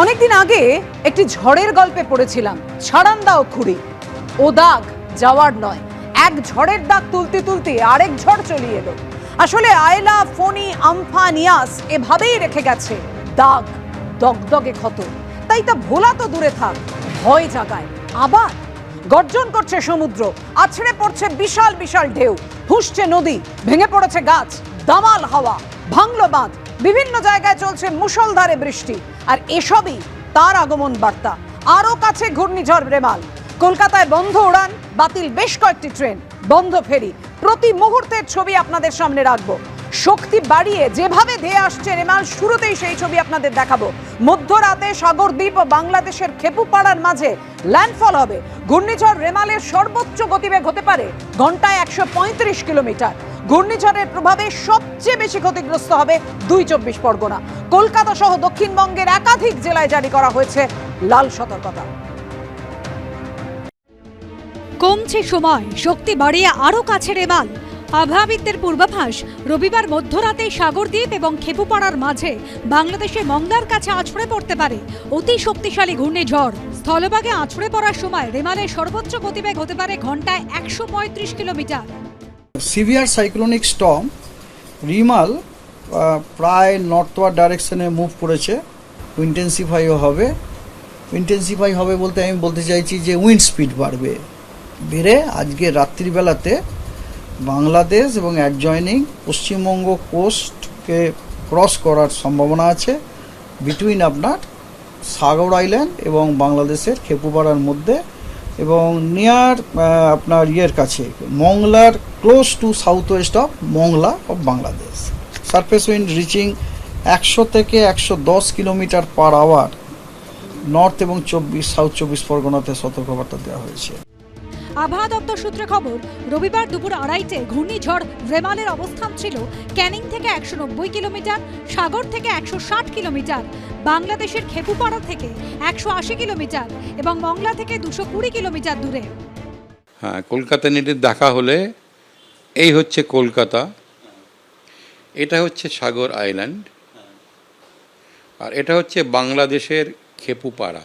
অনেকদিন আগে একটি ঝড়ের গল্পে পড়েছিলাম ছাড়ান দাও খুঁড়ি। ও দাগ যাওয়ার নয়, এক ঝড়ের দাগ তুলতে তুলতে আরেক ঝড় চলিয়ে এলো। আসলে আয়লা, ফণি আমফা নিয়াস এভাবেই রেখে গেছে, দাগ দগদগে ক্ষত। তাই তা ভোলা তো দূরে থাক, ভয় জাগায়। আবার গর্জন করছে সমুদ্র, আছড়ে পড়ছে বিশাল বিশাল ঢেউ। ফুসছে নদী, ভেঙে পড়েছে গাছ, দামাল হাওয়া, ভাঙলো বাঁধ। বিভিন্ন জায়গায় চলছে মুষলধারে বৃষ্টি। আর এসবই তার আগমন বার্তা। আরও কাছে ঘূর্ণিঝড় রেমাল। কলকাতায় বন্ধ উড়ান, বাতিল বেশ কয়েকটি ট্রেন, বন্ধ ফেরি। প্রতি মুহূর্তের ছবি আপনাদের সামনে রাখব। শক্তি বাড়িয়ে যেভাবে ধেয়ে আসছে রেমাল, শুরুতেই সেই ছবি আপনাদের দেখাবো। মধ্যরাতে সাগরদ্বীপ ও বাংলাদেশের খেপুপাড়ার মাঝে ল্যান্ডফল হবে। ঘূর্ণিঝড় রেমালের সর্বোচ্চ গতিবেগ হতে পারে ঘন্টায় একশো পঁয়ত্রিশ কিলোমিটার। ঘূর্ণিঝড়ের প্রভাবে সবচেয়ে বেশি ক্ষতিগ্রস্ত হবে দুই চব্বিশ পরগনা। কলকাতা সহ দক্ষিণবঙ্গের একাধিক জেলায় জারি করা হয়েছে লাল সতর্কতা। কমছে সময়, শক্তি বাড়িয়ে আরও কাছে রেমাল আবহাওয়াবিদদের পূর্বাভাস, রবিবার মধ্যরাতে সাগরদ্বীপ এবং খেপুপাড়ার মাঝে বাংলাদেশে মংলার কাছে আছড়ে পড়তে পারে অতি শক্তিশালী ঘূর্ণিঝড়। স্থলভাগে আছড়ে পড়ার সময় রেমালের সর্বোচ্চ গতিবেগ হতে পারে ঘন্টায় একশো পঁয়ত্রিশ kilometre. Severe cyclonic storm, Remal প্রায় নর্থওয়ার্ড ডাইরেকশনে মুভ করেছে। ইন্টেন্সিফাইও হবে। ইন্টেন্সিফাই হবে বলতে আমি বলতে চাইছি যে উইন্ড স্পিড বাড়বে। বেড়ে আজকে রাত্রিবেলাতে বাংলাদেশ এবং অ্যাডজয়নিং পশ্চিমবঙ্গ কোস্টকে ক্রস করার সম্ভাবনা আছে। বিটুইন আপনার সাগর আইল্যান্ড এবং বাংলাদেশের খেপুপাড়ার মধ্যে এবং নিয়ার আপনার ইয়ের কাছে, মংলার close to south west of Mongla of Bangladesh. Surface wind reaching একশো থেকে একশো দশ কিলোমিটার পার আওয়ার নর্থ এবং চব্বিশ সাউথ চব্বিশ পরগনাতে সতর্কবার্তা দেওয়া হয়েছে। আবহাওয়া দপ্তর সূত্রে খবর, রবিবার দুপুর আড়াইটে ঘূর্ণিঝড় রেমালের অবস্থান ছিল ক্যানিং থেকে একশো নব্বই কিলোমিটার, সাগর থেকে একশো ষাট কিলোমিটার, বাংলাদেশের খেপুপাড়া থেকে একশো আশি কিলোমিটার এবং মংলা থেকে দুশো কিলোমিটার দূরে। হ্যাঁ কলকাতা নেটে দেখা হলে এই হচ্ছে কলকাতা, এটা হচ্ছে সাগর আইল্যান্ড, আর এটা হচ্ছে বাংলাদেশের খেপুপাড়া।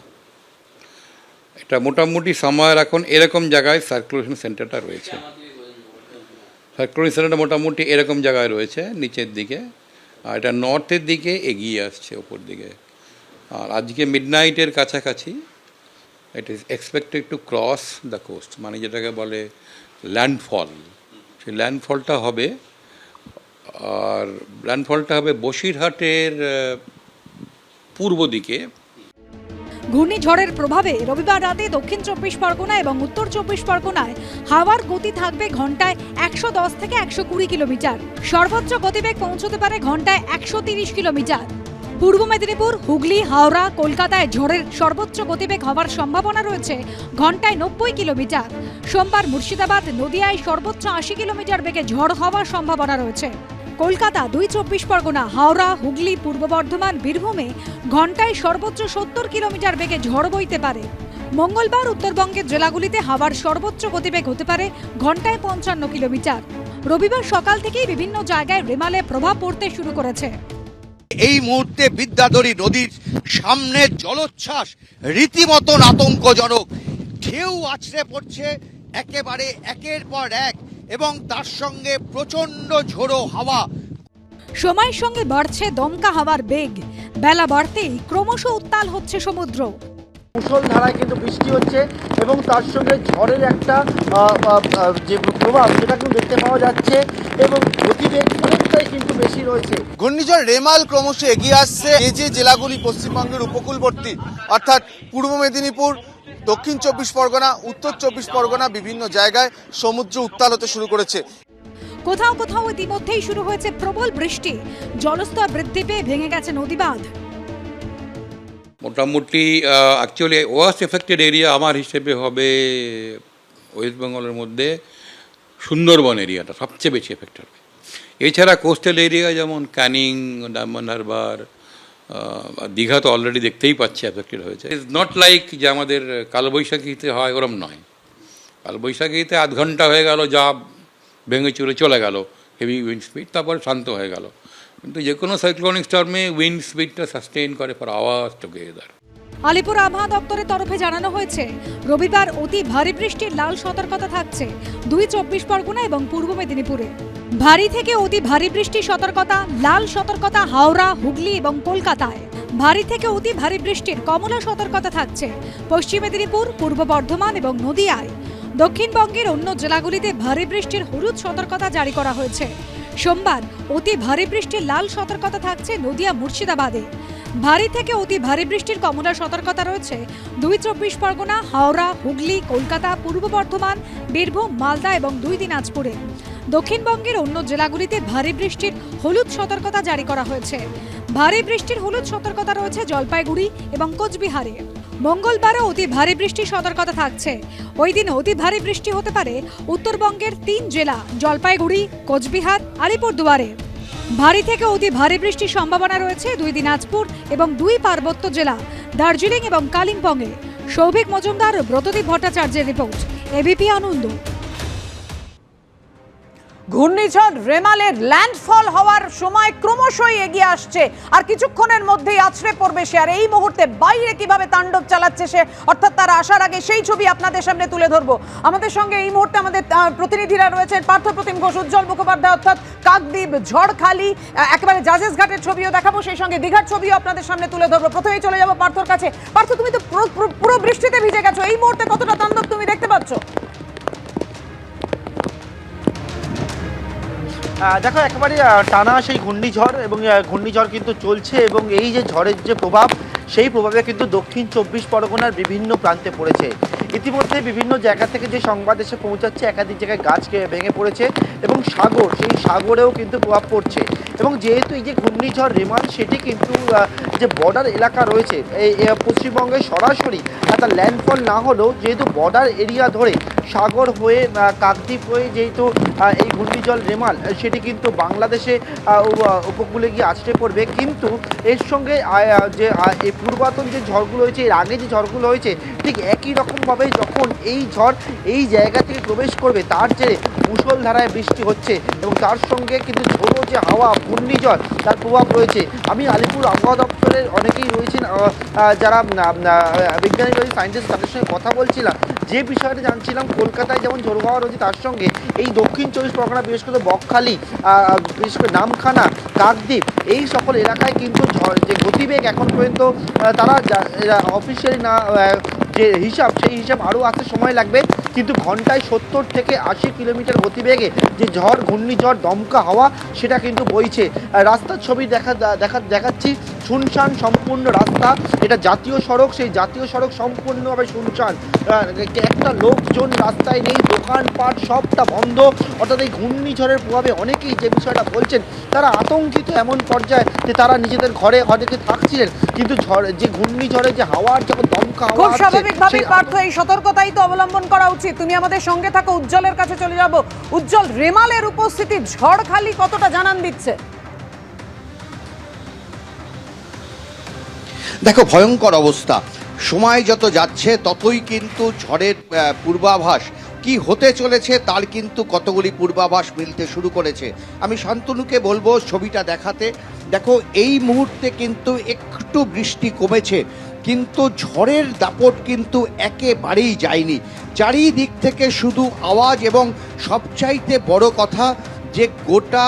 এটা মোটামুটি সময়ের এখন এরকম জায়গায় সার্কুলেশন সেন্টারটা রয়েছে। সার্কুলেশন সেন্টারটা মোটামুটি এরকম জায়গায় রয়েছে, নিচের দিকে। আর এটা নর্থের দিকে এগিয়ে আসছে, ওপর দিকে। আর আজকে মিড নাইটের কাছাকাছি it is expected to cross the coast মানে যেটাকে বলে ল্যান্ডফল সেই ল্যান্ডফলটা হবে, আর ল্যান্ডফলটা হবে বসিরহাটের পূর্ব দিকে। ঘূর্ণিঝড়ের প্রভাবে রবিবার রাতে দক্ষিণ চব্বিশ পরগনা এবং উত্তর চব্বিশ পরগনায় হাওয়ার গতি থাকবে ঘন্টায় একশো দশ থেকে একশো কুড়ি কিলোমিটার। সর্বোচ্চ গতিবেগ পৌঁছতে পারে ঘন্টায় একশো তিরিশ কিলোমিটার। পূর্ব মেদিনীপুর, হুগলি, হাওড়া, কলকাতায় ঝড়ের সর্বোচ্চ গতিবেগ হওয়ার সম্ভাবনা রয়েছে ঘন্টায় নব্বই কিলোমিটার। সোমবার মুর্শিদাবাদ, নদিয়ায় সর্বোচ্চ আশি কিলোমিটার বেগে ঝড় হওয়ার সম্ভাবনা রয়েছে। কলকাতা, দুই চব্বিশ পরগনা, হাওড়া, হুগলি, পূর্ব বর্ধমান, বীরভূমে ঘন্টায় সর্বোচ্চ সত্তর কিলোমিটার বেগে ঝড় বইতে পারে। মঙ্গলবার উত্তরবঙ্গের জেলাগুলিতে হাওয়ার সর্বোচ্চ গতিবেগ হতে পারে ঘন্টায় পঞ্চান্ন কিলোমিটার। রবিবার সকাল থেকেই বিভিন্ন জায়গায় রেমালে প্রভাব পড়তে শুরু করেছে। এই মুহূর্তে বিদ্যাধরী নদীর সামনে জলোচ্ছ্বাস, রীতিমতন আতঙ্কজনক। ঢেউ আছড়ে পড়ছে, একেবারে একের পর এক। এবং তার সঙ্গে প্রচণ্ড ঝোড়ো হাওয়া। সময়ের সঙ্গে বাড়ছে দমকা হাওয়ার বেগ। বেলা বাড়তেই ক্রমশ উত্তাল হচ্ছে সমুদ্র। মুষলধারায় কিন্তু বৃষ্টি হচ্ছে এবং তার সঙ্গে ঝড়ের একটা যে প্রভাব সেটা কিন্তু দেখতে পাওয়া যাচ্ছে এবং গতিবেগ অনেকটাই কিন্তু বেশি রয়েছে। ঘূর্ণিঝড় রেমাল ক্রমশ এগিয়ে আসছে। এই যে জেলাগুলি পশ্চিমবঙ্গের উপকূলবর্তী অর্থাৎ পূর্ব মেদিনীপুর দক্ষিণ চব্বিশ পরগনা উত্তর চব্বিশ পরগনা বিভিন্ন জায়গায় সমুদ্র উত্তাল হতে শুরু করেছে। কোথাও কোথাও ইতিমধ্যেই শুরু হয়েছে প্রবল বৃষ্টি। জলস্তর বৃদ্ধি পেয়ে ভেঙে গেছে নদীবাঁধ। মোটামুটি অ্যাকচুয়ালি ওয়ার্স্ট এফেক্টেড এরিয়া আমার হিসেবে হবে ওয়েস্ট বেঙ্গলের মধ্যে সুন্দরবন এরিয়াটা সবচেয়ে বেশি এফেক্ট হবে এছাড়া কোস্টাল এরিয়া যেমন ক্যানিং ডায়মন্ড হারবার দীঘা তো অলরেডি দেখতেই পাচ্ছি এফেক্টেড হয়েছে। ইজ নট লাইক যে আমাদের কালবৈশাখীতে হয় ওরম নয়। কালবৈশাখীতে আধ ঘণ্টা হয়ে গেল, যা ভেঙে চুরে চলে গেল হেভি উইন্ড স্পিড তারপর শান্ত হয়ে গেল। কিন্তু যে কোনো সাইক্লোনিক স্টর্মে উইন্ড স্পিডটা সাস্টেইন করে ফর আওয়ার্স টুগেদার আলিপুর আবহাওয়া দপ্তরের তরফে জানানো হয়েছে, রবিবার অতি ভারী বৃষ্টির লাল সতর্কতা থাকছে দুই চব্বিশ পরগনা এবং পূর্ব মেদিনীপুরে। ভারী থেকে অতি ভারী বৃষ্টির সতর্কতা, লাল সতর্কতা, হাওড়া, হুগলি এবং কলকাতায়। ভারী থেকে অতি ভারী বৃষ্টির কমলা সতর্কতা থাকছে পশ্চিম মেদিনীপুর, পূর্ব বর্ধমান এবং নদিয়ায়। দক্ষিণবঙ্গের অন্য জেলাগুলিতে ভারী বৃষ্টির হলুদ সতর্কতা জারি করা হয়েছে। সোমবার অতি ভারী বৃষ্টির লাল সতর্কতা থাকছে নদিয়া মুর্শিদাবাদে। ভারী থেকে অতি ভারী বৃষ্টির কমলা সতর্কতা রয়েছে দুই চব্বিশ পরগনা, হাওড়া, হুগলি, কলকাতা, পূর্ব বর্ধমান, বীরভূম, মালদা এবং দুই দিনাজপুরে। দক্ষিণবঙ্গের অন্য জেলাগুলিতে ভারী বৃষ্টির হলুদ সতর্কতা জারি করা হয়েছে। ভারী বৃষ্টির হলুদ সতর্কতা রয়েছে জলপাইগুড়ি এবং কোচবিহারে। মঙ্গলবারও অতি ভারী বৃষ্টির সতর্কতা থাকছে। ওই দিন অতি ভারী বৃষ্টি হতে পারে উত্তরবঙ্গের তিন জেলা, জলপাইগুড়ি, কোচবিহার, আলিপুরদুয়ারে। ভারী থেকে অতি ভারী বৃষ্টির সম্ভাবনা রয়েছে দুই দিনাজপুর এবং দুই পার্বত্য জেলা, দার্জিলিং এবং কালিম্পংয়ে। সৌভিক মজুমদার, ব্রতদীপ ভট্টাচার্যের রিপোর্ট, এবিপি আনন্দ। ঘূর্ণিঝড় রেমালের ল্যান্ডফল হওয়ার সময় ক্রমশই এগিয়ে আসছে। আর কিছুক্ষণের মধ্যেই আছড়ে পড়বে সে। আর এই মুহূর্তে বাইরে কীভাবে তাণ্ডব চালাচ্ছে সে, অর্থাৎ তার আসার আগে সেই ছবি আপনাদের সামনে তুলে ধরবো। আমাদের সঙ্গে এই মুহূর্তে আমাদের প্রতিনিধিরা রয়েছেন পার্থপ্রতিম ঘোষ, উজ্জ্বল মুখোপাধ্যায়, অর্থাৎ কাকদ্বীপ, ঝড়খালি একেবারে জাজেস ঘাটের ছবিও দেখাবো। সেই সঙ্গে দীঘার ছবিও আপনাদের সামনে তুলে ধরবো। প্রথমেই চলে যাব পার্থর কাছে। পার্থ, তুমি তো পুরো বৃষ্টিতে ভিজে গেছো। এই মুহূর্তে কতটা তাণ্ডব তুমি দেখতে পাচ্ছ? দেখো, একেবারে টানা সেই ঘূর্ণিঝড় এবং ঘূর্ণিঝড় কিন্তু চলছে এবং এই যে ঝড়ের যে প্রভাব, সেই প্রভাবে কিন্তু দক্ষিণ চব্বিশ পরগনার বিভিন্ন প্রান্তে পড়েছে। ইতিমধ্যে বিভিন্ন জায়গা থেকে যে সংবাদ এসে পৌঁছাচ্ছে, একাধিক জায়গায় গাছকে ভেঙে পড়েছে এবং সাগর, সেই সাগরেও কিন্তু প্রভাব পড়ছে। এবং যেহেতু এই যে ঘূর্ণিঝড় রেমাল, সেটি কিন্তু যে বর্ডার এলাকা রয়েছে এই পশ্চিমবঙ্গে সরাসরি তার ল্যান্ডফল না হলেও যেহেতু বর্ডার এরিয়া ধরে সাগর হয়ে কাকদ্বীপ হয়ে যেহেতু এই ঘূর্ণিঝড় রেমাল সেটি কিন্তু বাংলাদেশে উপকূলে গিয়ে আছড়ে পড়বে। কিন্তু এর সঙ্গে যে এই পূর্বাতন যে ঝড়গুলো হয়েছে, এর আগে যে ঝড়গুলো হয়েছে, ঠিক একই রকমভাবে যখন এই ঝড় এই জায়গা থেকে প্রবেশ করবে, তার জেরে মুষলধারায় বৃষ্টি হচ্ছে এবং তার সঙ্গে কিন্তু ঝোড়ো যে হাওয়া, ঘূর্ণিঝড়, তার প্রভাব রয়েছে। আমি আলিপুর আবহাওয়া দপ্তরের অনেকেই রয়েছেন যারা বিজ্ঞানী রয়েছে সায়েন্টিস্ট তাদের সঙ্গে কথা বলছিলাম। যে বিষয়টা জানছিলাম, কলকাতায় যেমন জোর হওয়া রয়েছে তার সঙ্গে এই দক্ষিণ চব্বিশ পরগনা, বিশেষ করে বকখালি বিশেষ করে নামখানা, কাকদ্বীপ, এই সকল এলাকায় কিন্তু যে গতিবেগ এখন পর্যন্ত তারা অফিসিয়ালি না যে হিসাব, সেই হিসাব আরও আসতে সময় লাগবে। কিন্তু ঘন্টায় সত্তর থেকে আশি কিলোমিটার গতিবেগে যে ঝড়, ঘূর্ণিঝড়, দমকা হাওয়া, সেটা কিন্তু বইছে। রাস্তার ছবি দেখা দেখা দেখাচ্ছি। শুনশান সম্পূর্ণ রাস্তা। এটা জাতীয় সড়ক, সেই জাতীয় সড়ক সম্পূর্ণভাবে শুনশান। একটা লোকজন রাস্তায় নেই, দোকানপাট সবটা বন্ধ। অর্থাৎ এই ঘূর্ণিঝড়ের প্রভাবে অনেকেই যে বিষয়টা বলছেন, তারা আতঙ্কিত এমন পর্যায়ে যে তারা নিজেদের ঘরে হয়তো থাকছিলেন। কিন্তু ঝড় যে ঘূর্ণিঝড়ে যে হাওয়ার যখন হাওয়া খুব স্বাভাবিকভাবেই পার্থ এই সতর্কতাই তো অবলম্বন করা উচিত। তুমি আমাদের সঙ্গে থাকো উজ্জ্বলের কাছে চলে যাব। উজ্জ্বল রেমালের উপস্থিতি ঝড়খালি কতটা জানান দিচ্ছে? দেখো ভয়ঙ্কর অবস্থা। সময় যত যাচ্ছে ততই কিন্তু ঝড়ের পূর্বাভাস। কি হতে চলেছে তার কিন্তু কতগুলি পূর্বাভাস মিলতে শুরু করেছে। আমি শান্তনুকে বলব ছবিটা দেখাতে। দেখো এই মুহূর্তে কিন্তু একটু বৃষ্টি কমেছে। কিন্তু ঝড়ের দাপট কিন্তু একেবারেই যায়নি। চারিদিক থেকে শুধু আওয়াজ এবং সবচাইতে বড় কথা যে গোটা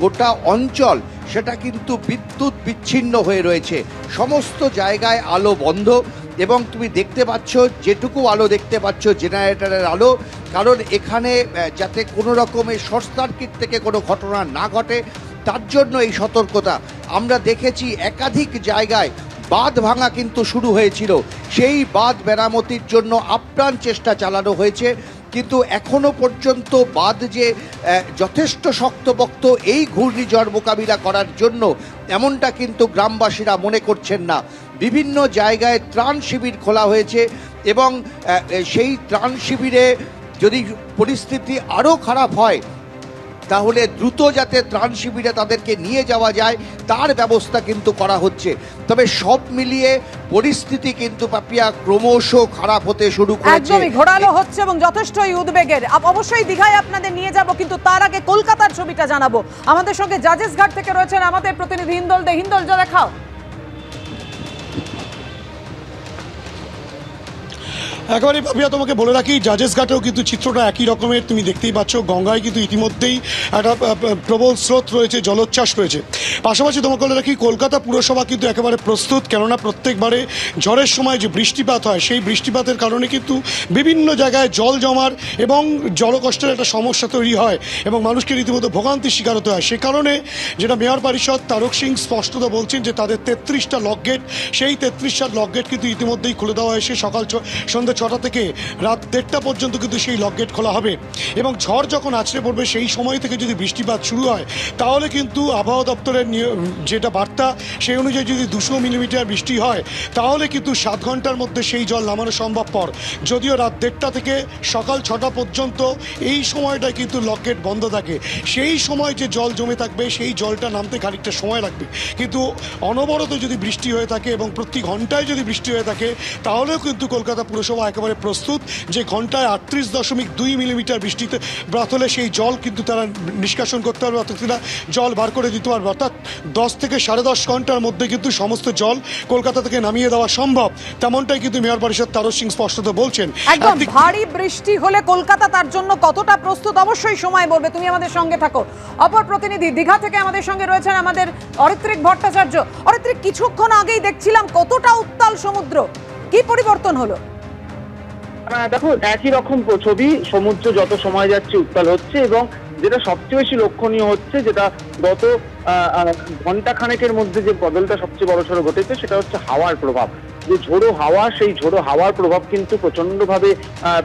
গোটা অঞ্চল, সেটা কিন্তু বিদ্যুৎ বিচ্ছিন্ন হয়ে রয়েছে। সমস্ত জায়গায় আলো বন্ধ এবং তুমি দেখতে পাচ্ছ, যেটুকু আলো দেখতে পাচ্ছ, জেনারেটরের আলো, কারণ এখানে যাতে কোনো রকমের শর্ট সার্কিট থেকে কোনো ঘটনা না ঘটে, তার জন্য এই সতর্কতা। আমরা দেখেছি একাধিক জায়গায় বাঁধ ভাঙা কিন্তু শুরু হয়েছিল। সেই বাঁধ মেরামতির জন্য আপ্রাণ চেষ্টা চালানো হয়েছে। কিন্তু এখনও পর্যন্ত বাঁধ যে যথেষ্ট শক্তপোক্ত এই ঘূর্ণিঝড় মোকাবিলা করার জন্য এমনটা কিন্তু গ্রামবাসীরা মনে করছেন না। বিভিন্ন জায়গায় ত্রাণ শিবির খোলা হয়েছে এবং সেই ত্রাণ শিবিরে যদি পরিস্থিতি আরও খারাপ হয় তাহলে দ্রুত যাতে ত্রাণ শিবিরে তাদেরকে নিয়ে যাওয়া যায়, তার ব্যবস্থা কিন্তু করা হচ্ছে। তবে সব মিলিয়ে পরিস্থিতি কিন্তু পাপিয়া ক্রমশ খারাপ হতে শুরু করেছে। একদমই ঘোরালো হচ্ছে এবং যথেষ্টই উদ্বেগের। অবশ্যই দীঘায় আপনাদের নিয়ে যাব, কিন্তু তার আগে কলকাতার ছবিটা জানাব। আমাদের সঙ্গে জাজেস ঘাট থেকে রয়েছেন আমাদের প্রতিনিধি হিন্দল দে হিন্দল যা দেখাও। একেবারে ভাবিয়া তোমাকে বলে রাখি, জাজেস ঘাটেও কিন্তু চিত্রটা একই রকমের, তুমি দেখতেই পাচ্ছ, গঙ্গায় কিন্তু ইতিমধ্যেই একটা প্রবল স্রোত রয়েছে, জলোচ্ছ্বাস রয়েছে। পাশাপাশি তোমাকে বলে রাখি, কলকাতা পুরসভা কিন্তু একেবারে প্রস্তুত, কেননা প্রত্যেকবারে ঝড়ের সময় যে বৃষ্টিপাত হয়, সেই বৃষ্টিপাতের কারণে কিন্তু বিভিন্ন জায়গায় জল জমার এবং জলকষ্টের একটা সমস্যা তৈরি হয় এবং মানুষকে রীতিমতো ভোগান্তির শিকার হতে হয়। সে কারণে যেটা মেয়র পরিষদ তারক সিং স্পষ্টত বলছেন যে তাদের তেত্রিশটা লক গেট, সেই তেত্রিশটা লক গেট কিন্তু ইতিমধ্যেই খুলে দেওয়া হয়েছে। সকাল সন্ধ্যে ছটা থেকে রাত দেড়টা পর্যন্ত কিন্তু সেই লক গেট খোলা হবে। এবং ঝড় যখন আছড়ে পড়বে, সেই সময় থেকে যদি বৃষ্টিপাত শুরু হয়, তাহলে কিন্তু আবহাওয়া দপ্তরের যেটা বার্তা, সেই অনুযায়ী যদি দুশো মিলিমিটার বৃষ্টি হয়, তাহলে কিন্তু সাত ঘণ্টার মধ্যে সেই জল নামানো সম্ভবপর। যদিও রাত দেড়টা থেকে সকাল ছটা পর্যন্ত এই সময়টায় কিন্তু লক গেট বন্ধ থাকে। সেই সময় যে জল জমে থাকবে, সেই জলটা নামতে খানিকটা সময় লাগবে। কিন্তু অনবরত যদি বৃষ্টি হয়ে থাকে এবং প্রতি ঘন্টায় যদি বৃষ্টি হয়ে থাকে, তাহলেও কিন্তু কলকাতা পুরসভা একেবারে প্রস্তুত যে ঘন্টায় আটত্রিশ দশমিক দুই মিলিমিটার বৃষ্টিতে ব্রাত হলে সেই জল কিন্তু তারা নিষ্কাশন করতে পারবে। অর্থাৎ তারা জল বার করে দিতে পারবে। অর্থাৎ দশ থেকে সাড়ে দশ ঘণ্টার মধ্যে কিন্তু সমস্ত জল কলকাতা থেকে নামিয়ে দেওয়া সম্ভব। তেমনটাই কিন্তু মেয়র পরিষদ তারক সিং স্পষ্টত বলছেন। একদম ভারী বৃষ্টি হলে কলকাতা তার জন্য কতটা প্রস্তুত? অবশ্যই সময় বলবে। তুমি আমাদের সঙ্গে থাকো। অপর প্রতিনিধি দীঘা থেকে আমাদের সঙ্গে রয়েছেন আমাদের অরিত্রিক ভট্টাচার্য। অরিত্রিক কিছুক্ষণ আগেই দেখছিলাম কতটা উত্তাল সমুদ্র। কি পরিবর্তন হলো? দেখো, একই রকম ছবি, সমুদ্র যত সময় যাচ্ছে উত্তাল হচ্ছে এবং যেটা সবচেয়ে বেশি লক্ষণীয় হচ্ছে যেটা গত ঘণ্টা খানেকের মধ্যে যে বদলটা সবচেয়ে বড় সড়ো ঘটেছে, সেটা হচ্ছে হাওয়ার প্রভাব। যে ঝোড়ো হাওয়া, সেই ঝোড়ো হাওয়ার প্রভাব কিন্তু প্রচণ্ডভাবে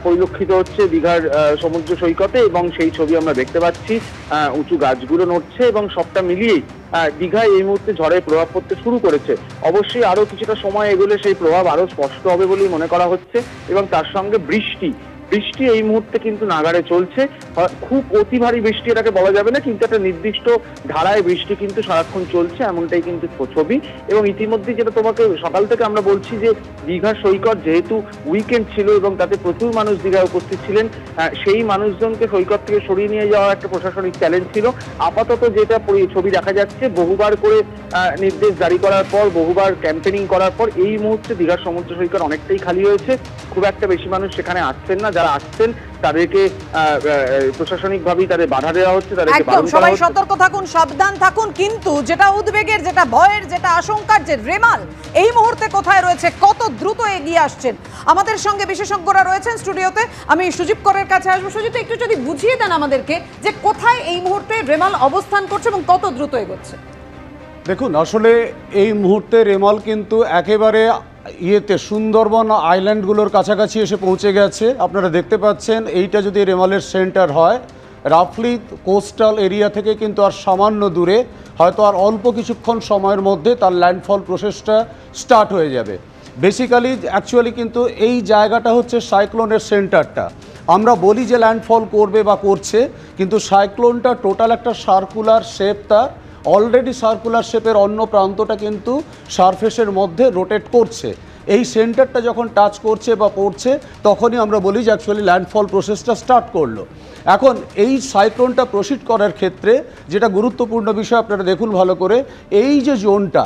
পরিলক্ষিত হচ্ছে দীঘার সমুদ্র সৈকতে এবং সেই ছবি আমরা দেখতে পাচ্ছি উঁচু গাছগুলো নড়ছে এবং সবটা মিলিয়েই দীঘায় এই মুহূর্তে ঝড়ের প্রভাব পড়তে শুরু করেছে। অবশ্যই আরও কিছুটা সময় এগোলে সেই প্রভাব আরও স্পষ্ট হবে বলেই মনে করা হচ্ছে এবং তার সঙ্গে বৃষ্টি বৃষ্টি এই মুহূর্তে কিন্তু নাগাড়ে চলছে। খুব অতি ভারী বৃষ্টি এটাকে বলা যাবে না, কিন্তু একটা নির্দিষ্ট ধারায় বৃষ্টি কিন্তু সারাক্ষণ চলছে, এমনটাই কিন্তু ছবি। এবং ইতিমধ্যে যেটা তোমাকে সকাল থেকে আমরা বলছি যে দীঘা সৈকত যেহেতু উইকেন্ড ছিল এবং তাতে প্রচুর মানুষ দীঘায় উপস্থিত ছিলেন সেই মানুষজনকে সৈকত থেকে সরিয়ে নিয়ে যাওয়া একটা প্রশাসনিক চ্যালেঞ্জ ছিল। আপাতত যেটা ছবি দেখা যাচ্ছে, বহুবার করে নির্দেশ জারি করার পর, বহুবার ক্যাম্পেনিং করার পর, এই মুহূর্তে দীঘার সমুদ্র সৈকত অনেকটাই খালি হয়েছে। খুব একটা বেশি মানুষ সেখানে আসছেন না যারা আসছেন তাদেরকে প্রশাসনিক ভাবেই তাদের বাধা দেওয়া হচ্ছে তাদেরকে একদম সবাই সতর্ক থাকুন সাবধান থাকুন কিন্তু যেটা উদ্বেগের যেটা ভয়ের যেটা আশঙ্কার যে রেমাল এই মুহূর্তে কোথায় রয়েছে কত দ্রুত এগিয়ে আসছেন? আমাদের সঙ্গে বিশেষজ্ঞরা রয়েছেন স্টুডিওতে আমি সুজীব করের কাছে আসব। সুজিত একটু যদি বুঝিয়ে দেন আমাদেরকে যে কোথায় এই মুহূর্তে রেমাল অবস্থান করছে এবং কত দ্রুত এগোচ্ছে। দেখুন আসলে এই মুহূর্তে রেমল কিন্তু একেবারে ইয়েতে সুন্দরবন আইল্যান্ডগুলোর কাছাকাছি এসে পৌঁছে গেছে। আপনারা দেখতে পাচ্ছেন, এইটা যদি রেমলের সেন্টার হয়, রাফলি কোস্টাল এরিয়া থেকে কিন্তু আর সামান্য দূরে, হয়তো আর অল্প কিছুক্ষণ সময়ের মধ্যে তার ল্যান্ডফল প্রসেসটা স্টার্ট হয়ে যাবে। বেসিক্যালি অ্যাকচুয়ালি কিন্তু এই জায়গাটা হচ্ছে সাইক্লোনের সেন্টারটা। আমরা বলি যে ল্যান্ডফল করবে বা করছে, কিন্তু সাইক্লোনটা টোটাল একটা সার্কুলার শেপ তার অলরেডি সার্কুলার শেপের অন্য প্রান্তটা কিন্তু সারফেসের মধ্যে রোটেট করছে। এই সেন্টারটা যখন টাচ করছে বা পড়ছে, তখনই আমরা বলি যে অ্যাকচুয়ালি ল্যান্ডফল প্রসেসটা স্টার্ট করল। এখন এই সাইক্লোনটা প্রসিড করার ক্ষেত্রে যেটা গুরুত্বপূর্ণ বিষয়, আপনারা দেখুন ভালো করে, এই যে জোনটা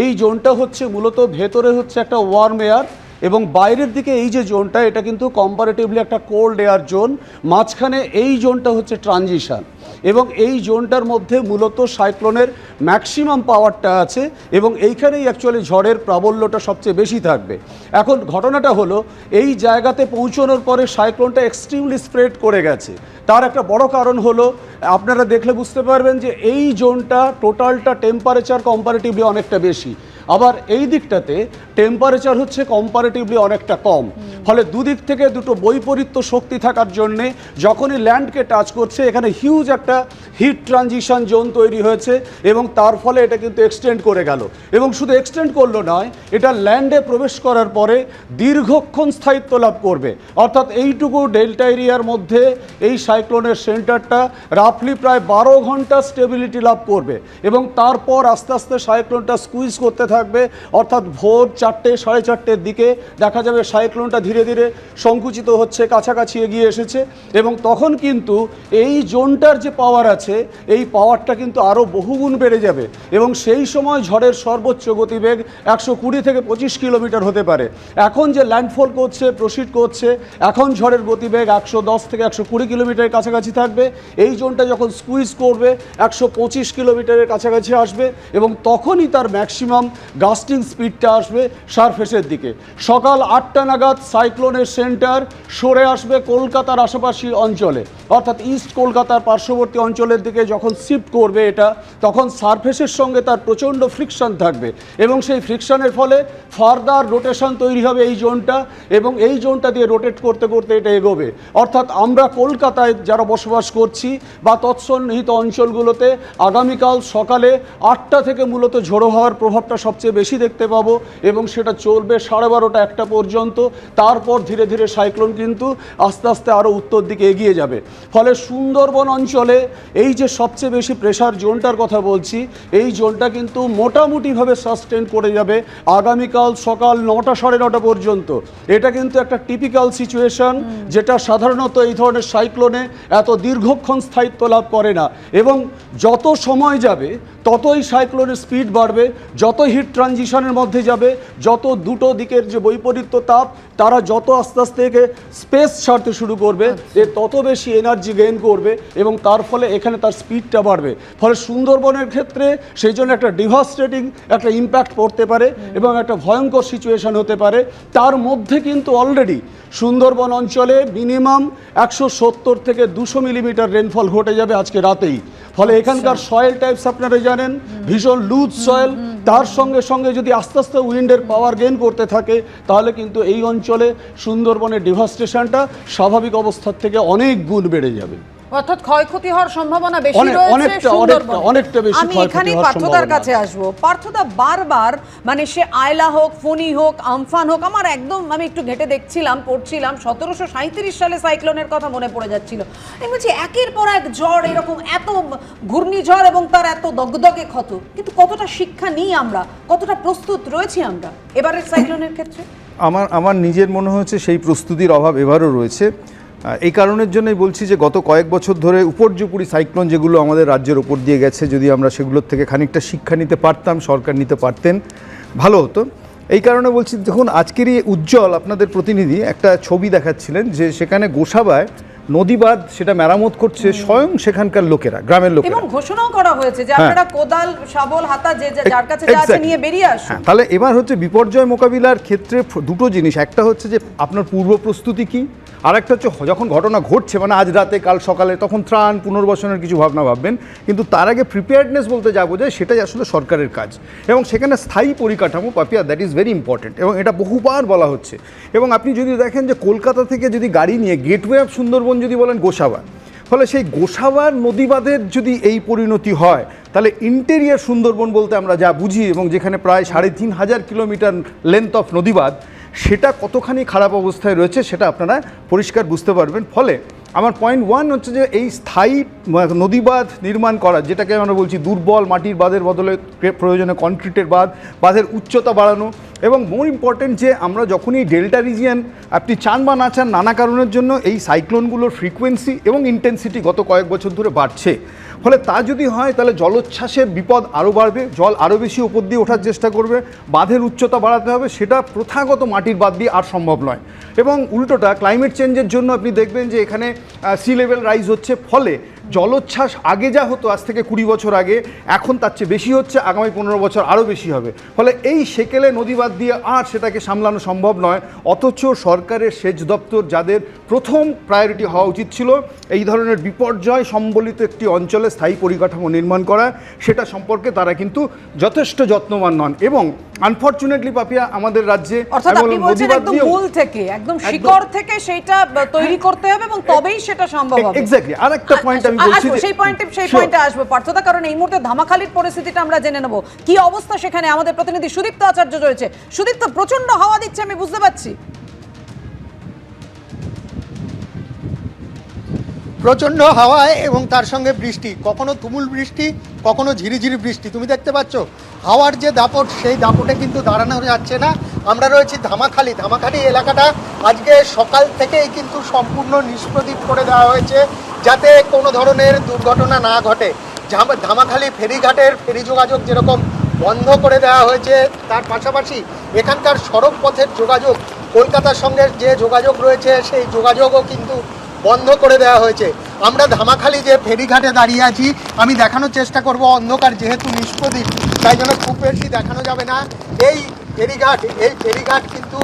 এই জোনটা হচ্ছে মূলত ভেতরে হচ্ছে একটা ওয়ার্ম এয়ার এবং বাইরের দিকে এই যে জোনটা, এটা কিন্তু কম্পারেটিভলি একটা কোল্ড এয়ার জোন। মাঝখানে এই জোনটা হচ্ছে ট্রানজিশন এবং এই জোনটার মধ্যে মূলত সাইক্লোনের ম্যাক্সিমাম পাওয়ারটা আছে এবং এইখানেই অ্যাকচুয়ালি ঝড়ের প্রাবল্যটা সবচেয়ে বেশি থাকবে। এখন ঘটনাটা হলো, এই জায়গাতে পৌঁছানোর পরে সাইক্লোনটা এক্সট্রিমলি স্প্রেড করে গেছে। তার একটা বড় কারণ হলো, আপনারা দেখলে বুঝতে পারবেন যে এই জোনটা টোটালটা টেম্পারেচার কম্পারেটিভলি অনেকটা বেশি। আবার এই দিকটাতে টেম্পারেচার হচ্ছে কম্পারেটিভলি অনেকটা কম। ফলে দুদিক থেকে দুটো বৈপরীত্য শক্তি থাকার জন্যে যখনই ল্যান্ডকে টাচ করছে, এখানে হিউজ একটা হিট ট্রানজিশন জোন তৈরি হয়েছে এবং তার ফলে এটা কিন্তু এক্সটেন্ড করে গেল। এবং শুধু এক্সটেন্ড করল নয়, এটা ল্যান্ডে প্রবেশ করার পরে দীর্ঘক্ষণ স্থায়িত্ব লাভ করবে। অর্থাৎ এইটুকু ডেল্টা এরিয়ার মধ্যে এই সাইক্লোনের সেন্টারটা রাফলি প্রায় বারো ঘণ্টা স্টেবিলিটি লাভ করবে এবং তারপর আস্তে আস্তে সাইক্লোনটা স্কুইজ করতে থাকবে। অর্থাৎ ভোর চারটে, সাড়ে চারটের দিকে দেখা যাবে সাইক্লোনটা ধীরে ধীরে সংকুচিত হচ্ছে, কাছাকাছি এগিয়ে এসেছে এবং তখন কিন্তু এই জোনটার যে পাওয়ার আছে, এই পাওয়ারটা কিন্তু আরও বহুগুণ বেড়ে যাবে এবং সেই সময় ঝড়ের সর্বোচ্চ গতিবেগ একশো কুড়ি থেকে পঁচিশ কিলোমিটার হতে পারে। এখন যে ল্যান্ডফল করছে প্রসিড করছে, এখন ঝড়ের গতিবেগ একশো দশ থেকে একশো কুড়ি কিলোমিটারের কাছাকাছি থাকবে। এই জোনটা যখন স্কুইজ করবে, একশো পঁচিশ কিলোমিটারের কাছাকাছি আসবে এবং তখনই তার ম্যাক্সিমাম গাস্টিং স্পিডটা আসবে সারফেসের দিকে। সকাল আটটা নাগাদ সাইক্লোনের সেন্টার সরে আসবে কলকাতার আশেপাশি অঞ্চলে। অর্থাৎ ইস্ট কলকাতার পার্শ্ববর্তী অঞ্চলের দিকে যখন শিফট করবে এটা, তখন সারফেসের সঙ্গে তার প্রচণ্ড ফ্রিকশন থাকবে এবং সেই ফ্রিকশনের ফলে ফার্দার রোটেশন তৈরি হবে এই জোনটা এবং এই জোনটা দিয়ে রোটেট করতে করতে এটা এগোবে। অর্থাৎ আমরা কলকাতায় যারা বসবাস করছি বা তৎসন্নিহিত অঞ্চলগুলোতে আগামীকাল সকালে আটটা থেকে মূলত ঝোড়ো হওয়ার প্রভাবটা সবচেয়ে বেশি দেখতে পাবো এবং সেটা চলবে সাড়ে বারোটা একটা পর্যন্ত। তারপর ধীরে ধীরে সাইক্লোন কিন্তু আস্তে আস্তে আরও উত্তর দিকে এগিয়ে যাবে। ফলে সুন্দরবন অঞ্চলে এই যে সবচেয়ে বেশি প্রেশার জোনটার কথা বলছি এই জোনটা কিন্তু মোটামুটিভাবে সাস্টেন করে যাবে আগামীকাল সকাল নটা সাড়ে নটা পর্যন্ত। এটা কিন্তু একটা টিপিক্যাল সিচুয়েশন যেটা সাধারণত এই ধরনের সাইক্লোনে এত দীর্ঘক্ষণ স্থায়িত্ব লাভ করে না। এবং যত সময় যাবে ততই সাইক্লোনের স্পিড বাড়বে যত হিট ট্রানজিশনের মধ্যে যাবে যত দুটো দিকের যে বৈপরীত্য তাপ তারা যত আস্তে আস্তে একে স্পেস ছাড়তে শুরু করবে এ তত বেশি এনার্জি গেইন করবে এবং তার ফলে এখানে তার স্পিডটা বাড়বে। ফলে সুন্দরবনের ক্ষেত্রে সেই জন্য একটা ডিভাস্টেটিং একটা ইম্প্যাক্ট পড়তে পারে এবং একটা ভয়ঙ্কর সিচুয়েশন হতে পারে। তার মধ্যে কিন্তু অলরেডি সুন্দরবন অঞ্চলে মিনিমাম একশো সত্তর থেকে দুশো মিলিমিটার রেনফল ঘটে যাবে আজকে রাতেই। ফলে এখানকার সয়েল টাইপস আপনারা জানেন ভীষণ লুজ সয়েল তার সঙ্গে সঙ্গে যদি আস্তে আস্তে উইন্ডের পাওয়ার গেন করতে থাকে তাহলে কিন্তু এই অঞ্চলে সুন্দরবনের ডিভাস্টেশনটা স্বাভাবিক অবস্থার থেকে অনেক গুণ বেড়ে যাবে। অর্থাৎ ক্ষয়ক্ষতি হওয়ার সম্ভাবনা বেশি রয়েছে অনেকটা- বেশি আমি ক্ষয়ক্ষতি এখানে পার্থদার কাছে আসব। পার্থদা বারবার মানে সে আয়লা হোক ফনি হোক আমফান হোক আমার একদম আমি একটু ঘেটে দেখছিলাম পড়ছিলাম সতেরোশো সাঁত্রিশ সালে সাইক্লোনের কথা মনে পড়ে যাচ্ছিল। আমি বলছি একের পর এক ঝড় এরকম এত ঘূর্ণিঝড় এবং তার এত দগদগে ক্ষত। কিন্তু কতটা শিক্ষা নিই আমরা? কতটা প্রস্তুত রয়েছি আমরা? এবারের সাইক্লোনের ক্ষেত্রে? আমার আমার নিজের মনে হচ্ছে সেই প্রস্তুতির অভাব এবারও রয়েছে। এই কারণের জন্যই বলছি যে গত কয়েক বছর ধরে উপর্যুপুরি সাইক্লোন যেগুলো আমাদের রাজ্যের ওপর দিয়ে গেছে যদি আমরা সেগুলোর থেকে খানিকটা শিক্ষা নিতে পারতাম সরকার নিতে পারতেন ভালো হতো। এই কারণে বলছি দেখুন আজকেরই উজ্জ্বল আপনাদের প্রতিনিধি একটা ছবি দেখাচ্ছিলেন যে সেখানে গোসাবায় নদীবাদ সেটা মেরামত করছে স্বয়ং সেখানকার লোকেরা গ্রামের লোকেরা। এবং ঘোষণাও করা হয়েছে যে হ্যাঁ। আপনারা কোদাল শাবল হাতা যে যে- যার কাছে যা আছে নিয়ে বেরিয়ে আসুন। হ্যাঁ তাহলে এবার হচ্ছে বিপর্যয় মোকাবিলার ক্ষেত্রে দুটো জিনিস। একটা হচ্ছে যে আপনার পূর্ব প্রস্তুতি কি? আর একটা হচ্ছে, যখন ঘটনা ঘটছে মানে আজ রাতে, কাল সকালে, তখন ত্রাণ পুনর্বাসনের কিছু ভাবনা ভাববেন। কিন্তু তার আগে প্রিপেয়ার্ডনেস বলতে যাব যে, সেটাই আসলে সরকারের কাজ। এবং সেখানে স্থায়ী পরিকাঠামো, Papiya that is very important এবং এটা বহুবার বলা হচ্ছে। এবং আপনি যদি দেখেন যে, কলকাতা থেকে যদি গাড়ি নিয়ে গেটওয়ে অফ সুন্দরবন যদি বলেন, গোসাবা। ফলে সেই গোসাবার নদীবাদের যদি এই পরিণতি হয়, তাহলে ইন্টেরিয়ার সুন্দরবন বলতে আমরা যা বুঝি, এবং যেখানে প্রায় সাড়ে তিন হাজার কিলোমিটার লেন্থ অফ নদীবাদ সেটা কতখানি খারাপ অবস্থায় রয়েছে সেটা আপনারা পরিষ্কার বুঝতে পারবেন। ফলে আমার পয়েন্ট ওয়ান হচ্ছে যে এই স্থায়ী ম- নদীবাঁধ নির্মাণ করা, যেটাকে আমরা বলছি দুর্বল মাটির বাঁধের বদলে প্রয়োজনে কনক্রিটের বাঁধ, বাঁধের উচ্চতা বাড়ানো এবং মোর ইম্পর্টেন্ট যে আমরা যখনই ডেল্টা রিজিয়ান আপনি চান বা না চান নানা কারণের জন্য এই সাইক্লোনগুলোর ফ্রিকোয়েন্সি এবং ইন্টেন্সিটি গত কয়েক বছর ধরে বাড়ছে। ফলে তা যদি হয়, তাহলে জলোচ্ছ্বাসের বিপদ আরও বাড়বে, জল আরও বেশি উপর দিয়ে ওঠার চেষ্টা করবে, বাঁধের উচ্চতা বাড়াতে হবে, সেটা প্রথাগত মাটির বাঁধ দিয়ে আর সম্ভব নয়। এবং উল্টোটা ক্লাইমেট চেঞ্জের জন্য আপনি দেখবেন যে এখানে সি লেভেল রাইজ হচ্ছে ফলে জলোচ্ছ্বাস আগে যা হতো আজ থেকে কুড়ি বছর আগে এখন তার চেয়ে বেশি হচ্ছে আগামী পনেরো বছর আরও বেশি হবে। ফলে এই সেকেলে নদী বাদ দিয়ে আর সেটাকে সামলানো সম্ভব নয় অথচ সরকারের সেচ দপ্তর যাদের প্রথম প্রায়োরিটি হওয়া উচিত ছিল এই ধরনের বিপর্যয় সম্বলিত একটি অঞ্চলে স্থায়ী পরিকাঠামো নির্মাণ করা সেটা সম্পর্কে তারা কিন্তু যথেষ্ট যত্নবান নন। এবং আনফর্চুনেটলি পাপিয়া আমাদের রাজ্যে অর্থাৎ আমি আপনি বললাম, বলছেন একদম মূল থেকে একদম শিকড় থেকে সেইটা তৈরি করতে হবে এবং তবেই সেটা সম্ভব হবে। এক্স্যাক্টলি আর একটা পয়েন্ট আমি বলছি সেই পয়েন্টে সেই পয়েন্টে আসব। পার্থদা কারণ এই মুহূর্তে ধামাখালির পরিস্থিতিটা আমরা জেনে নেব। কি অবস্থা সেখানে? আমাদের প্রতিনিধি সুদীপ্ত আচার্য রয়েছে। সুদীপ্ত প্রচণ্ড হাওয়া দিচ্ছে আমি বুঝতে পারছি। প্রচণ্ড হাওয়ায় এবং তার সঙ্গে বৃষ্টি। কখনো তুমুল বৃষ্টি কখনো ঝিরিঝিরি বৃষ্টি। তুমি দেখতে পাচ্ছ হাওয়ার যে দাপট সেই দাপটে কিন্তু দাঁড়ানো যাচ্ছে না। আমরা রয়েছি ধামাখালি। ধামাখালি এলাকাটা আজকে সকাল থেকেই কিন্তু সম্পূর্ণ নিষ্প্রদীপ করে দেওয়া হয়েছে। যাতে কোনো ধরনের দুর্ঘটনা না ঘটে। ধামাখালি ফেরিঘাটের ফেরি যোগাযোগ যেরকম বন্ধ করে দেওয়া হয়েছে, তার পাশাপাশি এখানকার সড়ক পথের যোগাযোগ, কলকাতার সঙ্গে যে যোগাযোগ রয়েছে, সেই যোগাযোগও কিন্তু বন্ধ করে দেওয়া হয়েছে। আমরা ধামাখালি যে ফেরিঘাটে দাঁড়িয়ে আছি, আমি দেখানোর চেষ্টা করব, অন্ধকার যেহেতু নিষ্প্রদীপ, তাই জন্য খুব বেশি দেখানো যাবে না। এই ফেরিঘাট, এই ফেরিঘাট কিন্তু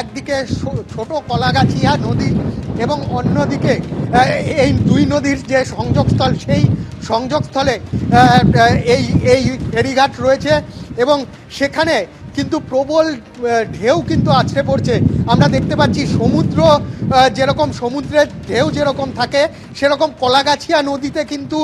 একদিকে ছোট কলাগাছিয়া নদী এবং অন্যদিকে এই দুই নদীর যে সংযোগস্থল, সেই সংযোগস্থলে এই এই ফেরিঘাট রয়েছে এবং সেখানে কিন্তু প্রবল ঢেউ কিন্তু আছড়ে পড়ছে। আমরা দেখতে পাচ্ছি সমুদ্র যেরকম সমুদ্রের ঢেউ যেরকম থাকে, সেরকম কলাগাছিয়া নদীতে কিন্তু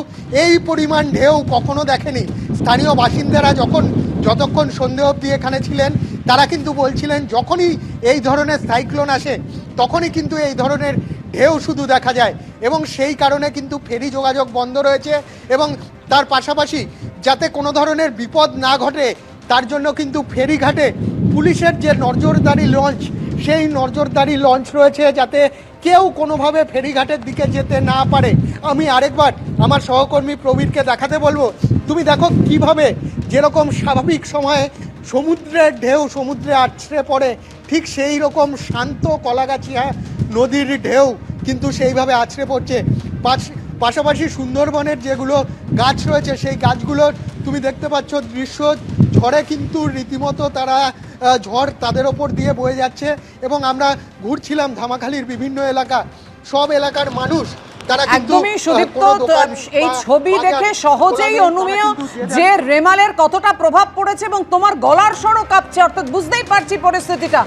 এই পরিমাণ ঢেউ কখনো দেখেনি। স্থানীয় বাসিন্দারা যখন, যতক্ষণ সন্দেহ অবধি এখানে ছিলেন তারা কিন্তু বলছিলেন, যখনই এই ধরনের সাইক্লোন আসে, তখনই কিন্তু এই ধরনের ঢেউ শুধু দেখা যায়। এবং সেই কারণে কিন্তু ফেরি যোগাযোগ বন্ধ রয়েছে এবং তার পাশাপাশি যাতে কোনো ধরনের বিপদ না ঘটে, তার জন্য কিন্তু ফেরিঘাটে পুলিশের যে নজরদারি লঞ্চ, সেই নজরদারি লঞ্চ রয়েছে যাতে কেউ কোনোভাবে ফেরিঘাটের দিকে যেতে না পারে। আমি আরেকবার আমার সহকর্মী প্রবীরকে দেখাতে বলব, তুমি দেখো কীভাবে যেরকম স্বাভাবিক সময়ে সমুদ্রের ঢেউ সমুদ্রে আছড়ে পড়ে, ঠিক সেই রকম শান্ত কলাগাছিয়া নদীর ঢেউ কিন্তু সেইভাবে আছড়ে পড়ছে। পাশ- পাশাপাশি সুন্দরবনের যেগুলো গাছ রয়েছে, সেই গাছগুলো তুমি দেখতে পাচ্ছ দৃশ্য। ঝড়ে কিন্তু রীতিমতো তারা ঝড় তাদের ওপর দিয়ে বয়ে যাচ্ছে এবং আমরা ঘুরছিলাম ধামাখালির বিভিন্ন এলাকা। সব এলাকার মানুষ একদমই সুদীপ্ত এই ছবি দেখে সহজেই অনুমেয় যে যে রেমালের কতটা প্রভাব পড়েছে এবং তোমার গলার স্বরও কাঁপছে অর্থাৎ বুঝতেই পারছি পরিস্থিতিটা।